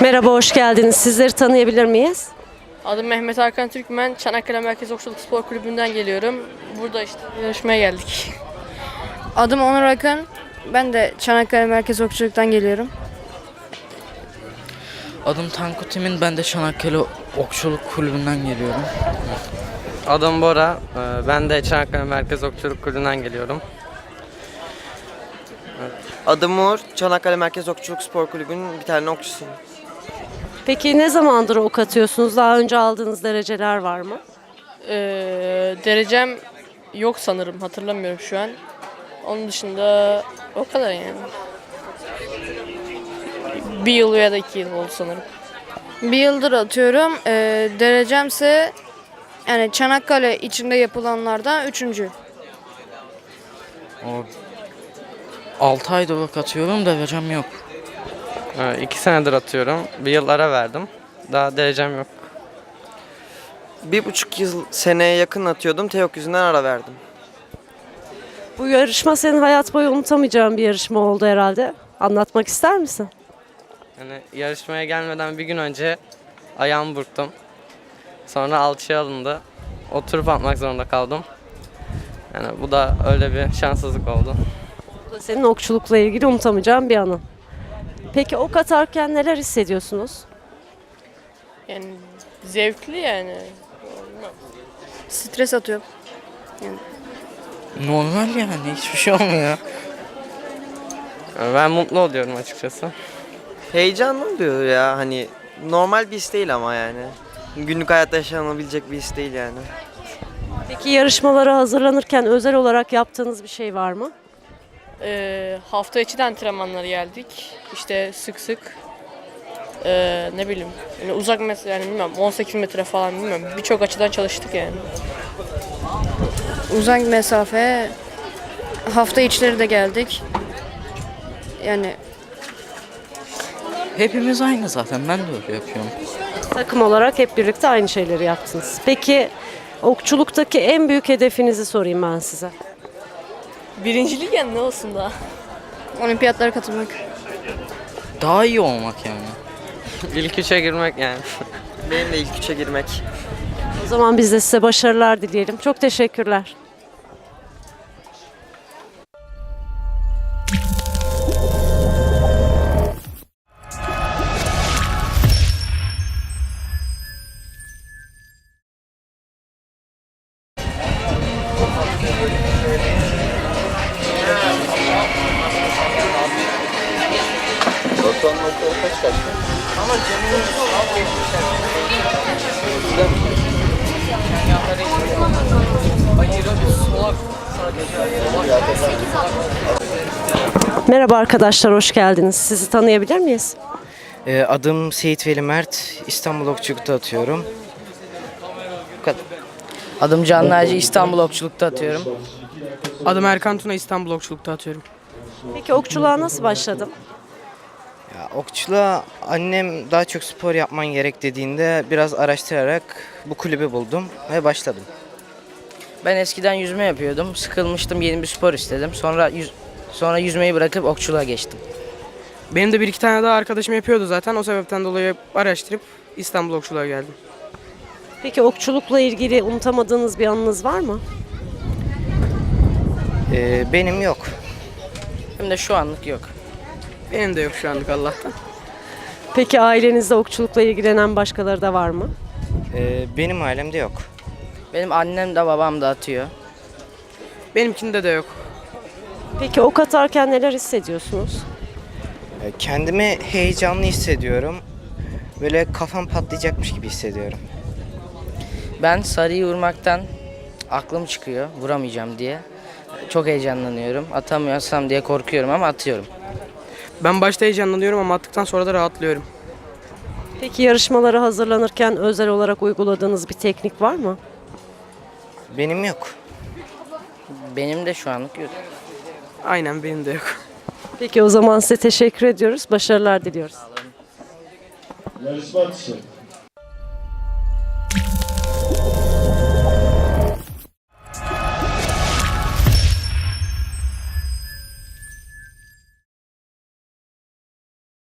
Merhaba, hoş geldiniz. Sizleri tanıyabilir miyiz? Adım Mehmet Hakan Türkmen. Çanakkale Merkez Okçuluk Spor Kulübü'nden geliyorum. Burada işte yarışmaya geldik. Adım Onur Akın. Ben de Çanakkale Merkez Okçuluk'tan geliyorum. Adım Tankut Emin. Ben de Çanakkale Okçuluk Kulübü'nden geliyorum. Adım Bora. Ee, Ben de Çanakkale Merkez Okçuluk Kulübü'nden geliyorum. Adım Uğur. Çanakkale Merkez Okçuluk Spor Kulübü'nün bir tane okçusuyum. Peki ne zamandır ok atıyorsunuz? Daha önce aldığınız dereceler var mı? Ee, derecem yok sanırım. Hatırlamıyorum şu an. Onun dışında o kadar yani. Bir yıl ya da iki yıl oldu sanırım. Bir yıldır atıyorum. Ee, derecemse yani Çanakkale içinde yapılanlardan üçüncü. O 6 ayda ok atıyorum, derecem yok. Ee, İki senedir atıyorum. Bir yıl ara verdim. Daha derecem yok. Bir buçuk yıl seneye yakın atıyordum. Teok yüzünden ara verdim. Bu yarışma senin hayat boyu unutamayacağın bir yarışma oldu herhalde. Anlatmak ister misin? Yani yarışmaya gelmeden bir gün önce ayağımı burktum. Sonra alçıya alındı. Oturup atmak zorunda kaldım. Yani bu da öyle bir şanssızlık oldu. Bu da senin okçulukla ilgili unutamayacağın bir anın. Peki ok atarken neler hissediyorsunuz? Yani zevkli yani. Stres atıyorum. Normal yani, hiçbir şey olmuyor. Yani Ben mutlu oluyorum açıkçası. Heyecanlı oluyor ya hani normal bir his değil ama yani. Günlük hayatta yaşanabilecek bir his değil yani. Peki yarışmalara hazırlanırken özel olarak yaptığınız bir şey var mı? Ee, hafta içi de antrenmanlara geldik. İşte sık sık. Ee, ne bileyim. Yani uzak mesafe yani bilmiyorum 18 metre falan bilmiyorum. Birçok açıdan çalıştık yani. Uzak mesafe hafta içleri de geldik. Yani Hepimiz aynı zaten, ben de öyle yapıyorum. Takım olarak hep birlikte aynı şeyleri yaptınız. Peki okçuluktaki en büyük hedefinizi sorayım ben size. Birincilik yani ne olsun daha. olimpiyatlara katılmak. Daha iyi olmak yani. İlk üçe girmek yani. Benim de ilk üçe girmek. O zaman biz de size başarılar dileyelim. Çok teşekkürler. Merhaba arkadaşlar, hoş geldiniz. Sizi tanıyabilir miyiz? Ee, Adım Seyit Veli Mert. İstanbul Okçuluk'ta atıyorum. Bu kadar. Adım Can Naci İstanbul Okçuluk'ta atıyorum. Adım Erkan Tuna İstanbul Okçuluk'ta atıyorum. Peki okçuluğa nasıl başladın? Okçuluğa annem daha çok spor yapman gerek dediğinde biraz araştırarak bu kulübü buldum ve başladım. Ben eskiden yüzme yapıyordum. Sıkılmıştım, yeni bir spor istedim. Sonra yüz, sonra yüzmeyi bırakıp okçuluğa geçtim. Benim de bir iki tane daha arkadaşım yapıyordu zaten. O sebepten dolayı araştırıp İstanbul Okçuluğa geldim. Peki okçulukla ilgili unutamadığınız bir anınız var mı? Ee, benim yok. Hem de şu anlık yok. Benim de yok şu anlık Allah'tan. Peki ailenizde okçulukla ilgilenen başkaları da var mı? Ee, benim ailemde yok. Benim annem de babam da atıyor. Benimkinde de yok. Peki ok atarken neler hissediyorsunuz? Ee, kendimi heyecanlı hissediyorum. Böyle kafam patlayacakmış gibi hissediyorum. Ben sarıyı vurmaktan aklım çıkıyor. Vuramayacağım diye. Çok heyecanlanıyorum. Atamıyorsam diye korkuyorum ama atıyorum. Ben başta heyecanlanıyorum ama attıktan sonra da rahatlıyorum. Peki yarışmalara hazırlanırken özel olarak uyguladığınız bir teknik var mı? Benim yok. Benim de şu anlık yok. Aynen benim de yok. Peki o zaman size teşekkür ediyoruz. Başarılar diliyoruz. Yarışma atışı.